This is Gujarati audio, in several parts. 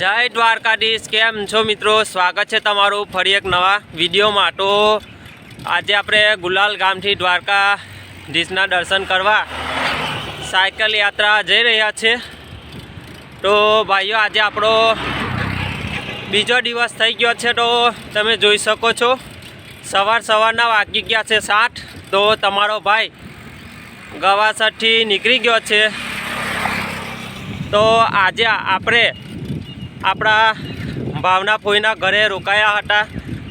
જય દ્વારકાધીશ. કેમ છો મિત્રો? સ્વાગત છે તમારું ફરી એક નવા વિડીયોમાં. તો આજે આપણે ગુલાલ ગામથી દ્વારકાધીશના દર્શન કરવા સાયકલ યાત્રા જઈ રહ્યા છે. તો ભાઈઓ, આજે આપણો બીજો દિવસ થઈ ગયો છે. તો તમે જોઈ શકો છો, સવાર સવારના વાગી ગયા છે સાઠ તો તમારો ભાઈ ગવાસરથી નીકળી ગયો છે. તો આજે આપણે આપણા ભાવના ફોઈના ઘરે રોકાયા હતા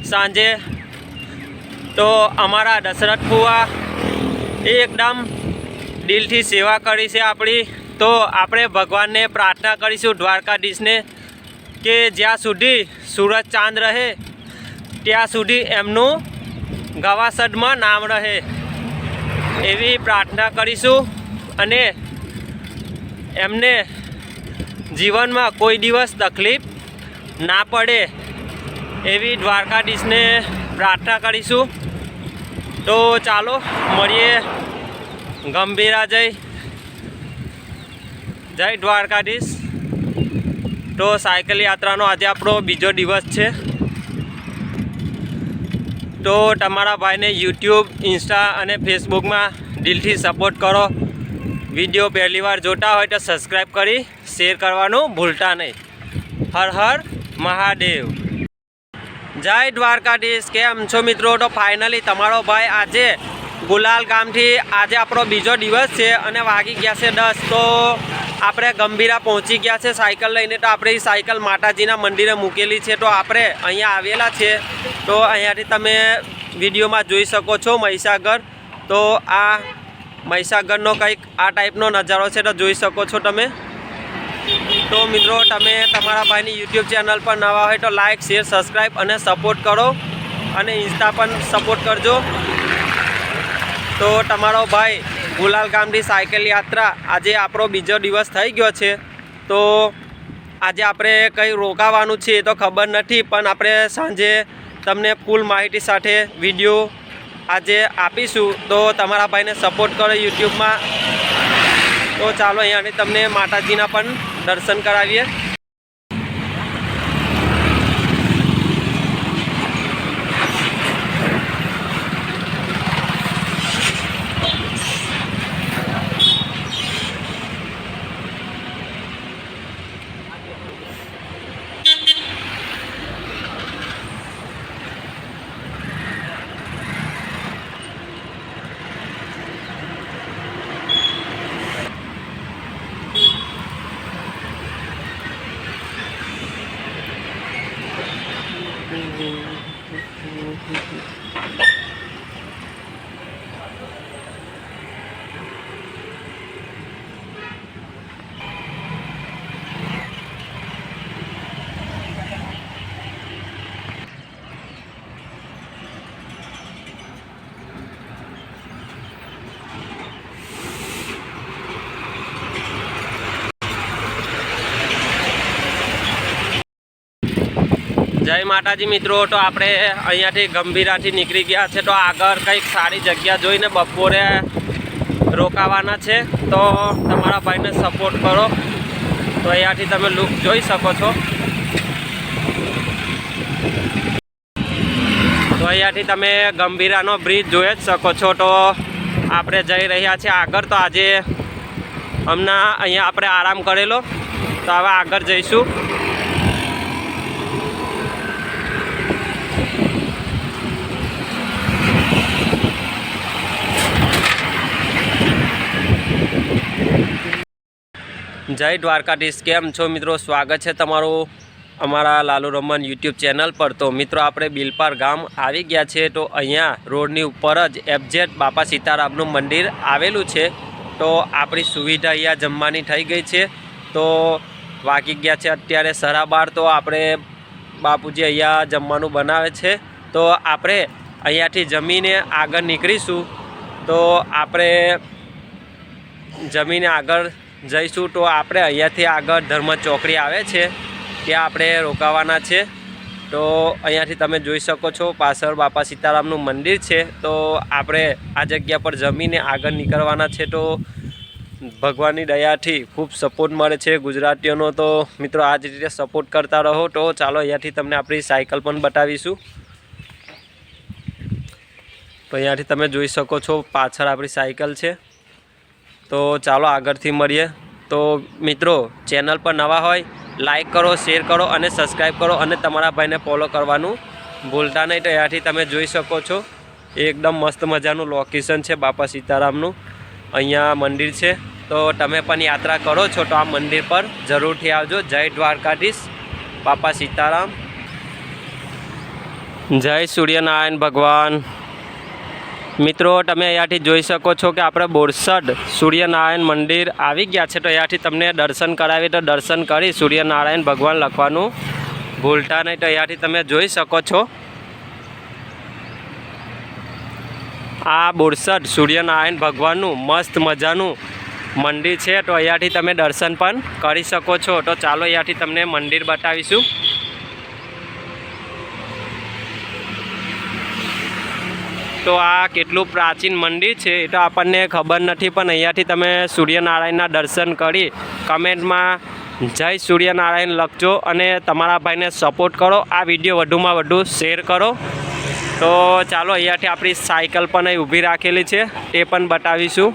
સાંજે. તો અમારા દશરથ ફુવા એ એકદમ દિલથી સેવા કરી છે આપણી. તો આપણે ભગવાનને પ્રાર્થના કરીશું દ્વારકાધીશને કે જ્યાં સુધી સૂરજ ચાંદ રહે, ત્યાં સુધી એમનું ગવાસદમાં નામ રહે. એવી પ્રાર્થના કરીશું અને એમને જીવનમાં કોઈ દિવસ તકલીફ ના પડે એવી દ્વારકાધીશને પ્રાર્થના કરીશું. તો ચાલો, મળીએ. ગંભીરા જય. જય દ્વારકાધીશ. તો સાયકલ યાત્રાનો આજે આપણો બીજો દિવસ છે. તો તમારા ભાઈને યુટ્યુબ ઇન્સ્ટા અને ફેસબુકમાં દિલથી સપોર્ટ કરો. વીડિયો પહેલી વાર જોતા હોય તો સબસ્ક્રાઈબ કરી શેર કરવાનું ભૂલતા નહીં. હર હર મહાદેવ. જય દ્વારકાધીશ. કેમ છો મિત્રો? તો ફાઇનલી તમારો ભાઈ આજે ગુલાલ ગામથી આજે આપણો બીજો દિવસ છે અને વાગી ગયા છે દસ. તો આપણે ગંભીરા પહોંચી ગયા છે સાયકલ લઈને. તો આપણે સાયકલ માતાજીના મંદિરે મૂકેલી છે. તો આપણે અહીંયા આવેલા છે. તો અહીંયાથી તમે વિડીયોમાં જોઈ શકો છો મહીસાગર. તો આ મહીસાગરનો કંઈક આ ટાઈપનો નજારો છે તો જોઈ શકો છો તમે. તો મિત્રો, તમે તમારા ભાઈની યુટ્યુબ ચેનલ પર નવા હોય તો લાઇક શેર સબસ્ક્રાઈબ અને સપોર્ટ કરો. અને ઇન્સ્ટા પણ સપોર્ટ કરજો. તો તમારો ભાઈ ગુલાલ ગામની સાયકલ યાત્રા આજે આપણો બીજો દિવસ થઈ ગયો છે. તો આજે આપણે કંઈ રોકાવાનું છે એ તો ખબર નથી, પણ આપણે સાંજે તમને ફૂલ માહિતી સાથે વીડિયો આજે આપીશું. તો તમારા ભાઈને સપોર્ટ કરો યુટ્યુબમાં. તો ચાલો અહીંયાની તમને માતાજીના પણ દર્શન કરાવીએ. જય માતાજી મિત્રો, તો આપણે અહીંયાથી ગંભીરાથી નીકળી ગયા છે. તો આગળ કંઈક સારી જગ્યા જોઈને બપોરે રોકાવાના છે. તો તમારા ભાઈને સપોર્ટ કરો. તો અહીંયાથી તમે લુક જોઈ શકો છો. તો અહીંયાથી તમે ગંભીરાનો બ્રિજ જોઈ જ શકો છો. તો આપણે જઈ રહ્યા છીએ આગળ. તો આજે હમણાં અહીંયા આપણે આરામ કરેલો. તો હવે આગળ જઈશું. જય દ્વારકાધીશ. કેમ છો મિત્રો? સ્વાગત છે તમારું અમારા લાલુ રમન યુટ્યુબ ચેનલ પર. તો મિત્રો, આપણે બિલપાર ગામ આવી ગયા છે તો અહીંયા રોડની ઉપર જ એફજેડ બાપા સીતારામનું મંદિર આવેલું છે. તો આપણી સુવિધા અહીંયા જમવાની થઈ ગઈ છે. તો વાગી ગયા છે અત્યારે સરાબાર તો આપણે બાપુજી અહીંયા જમવાનું બનાવે છે. તો આપણે અહીંયાથી જમીને આગળ નીકળીશું. તો આપણે જમીને આગળ જઈશું તો આપણે અહીંયાથી આગળ ધર્મ ચોકડી આવે છે, ત્યાં આપણે રોકાવાના છે. તો અહીંયાથી તમે જોઈ શકો છો પાછળ બાપા સીતારામનું મંદિર છે. તો આપણે આ જગ્યા પર જમીને આગળ નીકળવાના છે તો ભગવાનની દયાથી ખૂબ સપોર્ટ મળે છે ગુજરાતીઓનો. તો મિત્રો, આ જ રીતે સપોર્ટ કરતા રહો તો ચાલો અહીંયાથી તમને આપણી સાયકલ પણ બતાવીશું. તો અહીંયાથી તમે જોઈ શકો છો, પાછળ આપણી સાયકલ છે. તો ચાલો આગળથી મળીએ. તો મિત્રો, ચેનલ પર નવા હોય, લાઈક કરો, શેર કરો અને સબસ્ક્રાઈબ કરો અને તમારા ભાઈને ફોલો કરવાનું ભૂલતા નહીં. તો એનાથી તમે જોઈ શકો છો, એકદમ મસ્ત મજાનું લોકેશન છે બાપા સીતારામનું. અહીંયા મંદિર છે. તો તમે પણ યાત્રા કરો છો તો આ મંદિર પર. જરૂરથી આવજો. જય દ્વારકાધીશ, બાપા સીતારામ. જય સૂર્યનારાયણ ભગવાન. મિત્રો, તમે અહીંયાથી જોઈ શકો છો કે આપણે બોરસદ સૂર્યનારાયણ મંદિર આવી ગયા છે. તો અહીંયાથી તમને દર્શન કરાવી, તો દર્શન કરી સૂર્યનારાયણ ભગવાન લખવાનું ભૂલતા નહીં. તો અહીંયાથી તમે જોઈ શકો છો આ બોરસદ સૂર્યનારાયણ ભગવાનનું મસ્ત મજાનું મંદિર છે. તો અહીંયાથી તમે દર્શન પણ કરી શકો છો. તો ચાલો અહીંયાથી તમને મંદિર બતાવીશું. તો આ કેટલું પ્રાચીન મંદિર છે એ તો આપણને ખબર નથી, પણ અહીંયાથી તમે સૂર્યનારાયણના દર્શન કરી કમેન્ટમાં જય સૂર્યનારાયણ લખજો અને તમારા ભાઈને સપોર્ટ કરો. આ વીડિયો વધુમાં વધુ શેર કરો. તો ચાલો અહીંયાથી આપણી સાયકલ પણ અહીં ઊભી રાખેલી છે તે પણ બતાવીશું.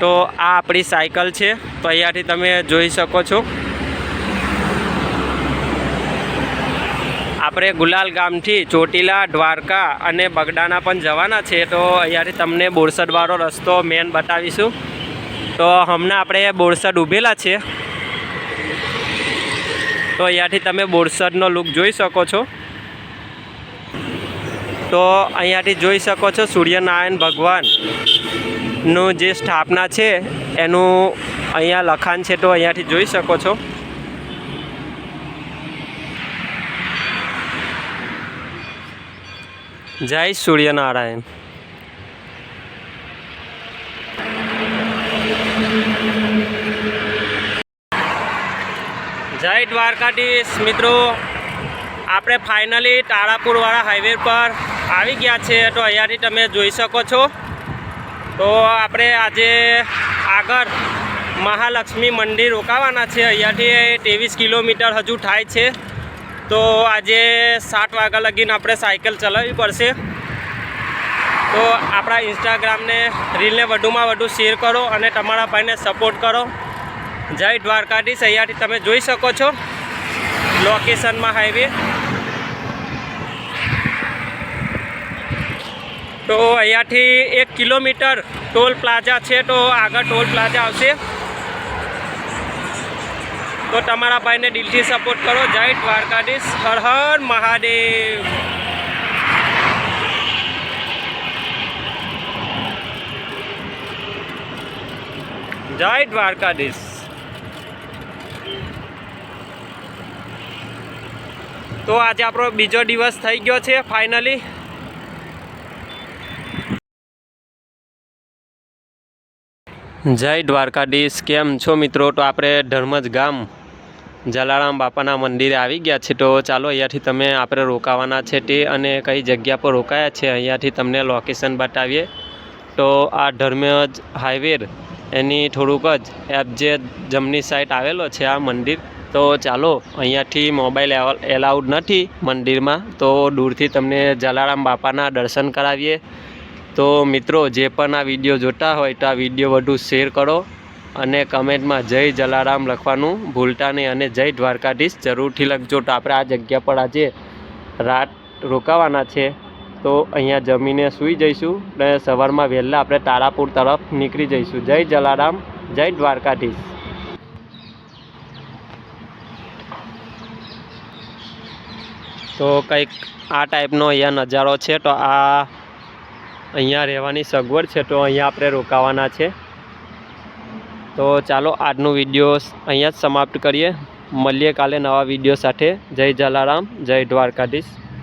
તો આ આપણી સાયકલ છે, તો અહીંયાથી તમે જોઈ શકો છો. આપણે ગુલાલ ગામથી ચોટીલા, દ્વારકા અને બગડાના પણ જવાના છે, તો અહીંયાથી તમને બોરસદવાળો રસ્તો મેન બતાવીશું. તો હમણાં આપણે બોરસદ ઊભેલા છે. તો અહીંયાથી તમે બોરસદનો લુક જોઈ શકો છો. તો અહીંયાથી જોઈ શકો છો સૂર્યનારાયણ ભગવાનનું જે સ્થાપના છે, એનું અહીંયા લખાણ છે, તો અહીંયાથી જોઈ શકો છો. જય સૂર્યનારાયણ. જય દ્વારકાધીશ મિત્રો. આપણે ફાઇનલી તારાપુરવાળા હાઈવે પર આવી ગયા છે તો અહીંયાથી તમે જોઈ શકો છો. તો આપણે આજે આગળ મહાલક્ષ્મી મંદિર રોકાવાના છે. અહીંયાથી ત્રેવીસ કિલોમીટર હજુ થાય છે. તો આજે સાત વાગ્યા લગીને આપણે સાયકલ ચલાવવી પડશે. તો આપણા ઇન્સ્ટાગ્રામને રીલને વધુમાં વધુ શેર કરો અને તમારા ભાઈને સપોર્ટ કરો. જય દ્વારકાધીશ. અહીંયાથી તમે જોઈ શકો છો લોકેશનમાં હાઈવે. તો અહીંયાથી એક કિલોમીટર ટોલ પ્લાઝા છે, તો આગળ ટોલ પ્લાઝા આવશે. તો તમારા ભાઈને દિલથી સપોર્ટ કરો. જય દ્વારકાધીશ. હર હર મહાદેવ. જય દ્વારકાધીશ. તો આજે આપણો બીજો દિવસ થઈ ગયો છે, ફાઇનલી. જય દ્વારકાધીશ. કેમ છો મિત્રો? તો આપણે ધર્મજ ગામ જલારામ બાપાના મંદિરે આવી ગયા છે. તો ચાલો અહીંયાથી તમે આપણે રોકાવાના છે તે અને કઈ જગ્યા પર રોકાયા છે અહીંયાથી તમને લોકેશન બતાવીએ. તો આ ધર્મજ હાઈવે એની થોડુંક જ એપ જે જમણી સાઈડ આવેલો છે આ મંદિર. તો ચાલો અહીંયાથી મોબાઈલ એલાઉડ નથી મંદિરમાં. તો દૂરથી તમને જલારામ બાપાના દર્શન કરાવીએ. તો મિત્રો, જે પણ આ વીડિયો જોતા હોય તો આ વીડિયો વધુ શેર કરો. અને કમેન્ટમાં જય જલારામ લખવાનું ભૂલતા નહીં અને જય દ્વારકાધીશ. જરૂરથી લખજો. તો આપણે આ જગ્યા પર આજે રાત રોકાવાના છે. તો અહીંયા જમીને સૂઈ જઈશું અને સવારમાં વહેલા આપણે તારાપુર તરફ નીકળી જઈશું. જય જલારામ, જય દ્વારકાધીશ. તો કંઈક આ ટાઈપનો અહીંયા નજારો છે. તો આ અહીંયા રહેવાની સગવડ છે. તો અહીંયા આપણે રોકાવાના છે. તો ચાલો આજનો વીડિયો અહીંયા જ સમાપ્ત કરીએ. મળીએ કાલે નવા વીડિયો સાથે. જય જલારામ, જય દ્વારકાધીશ.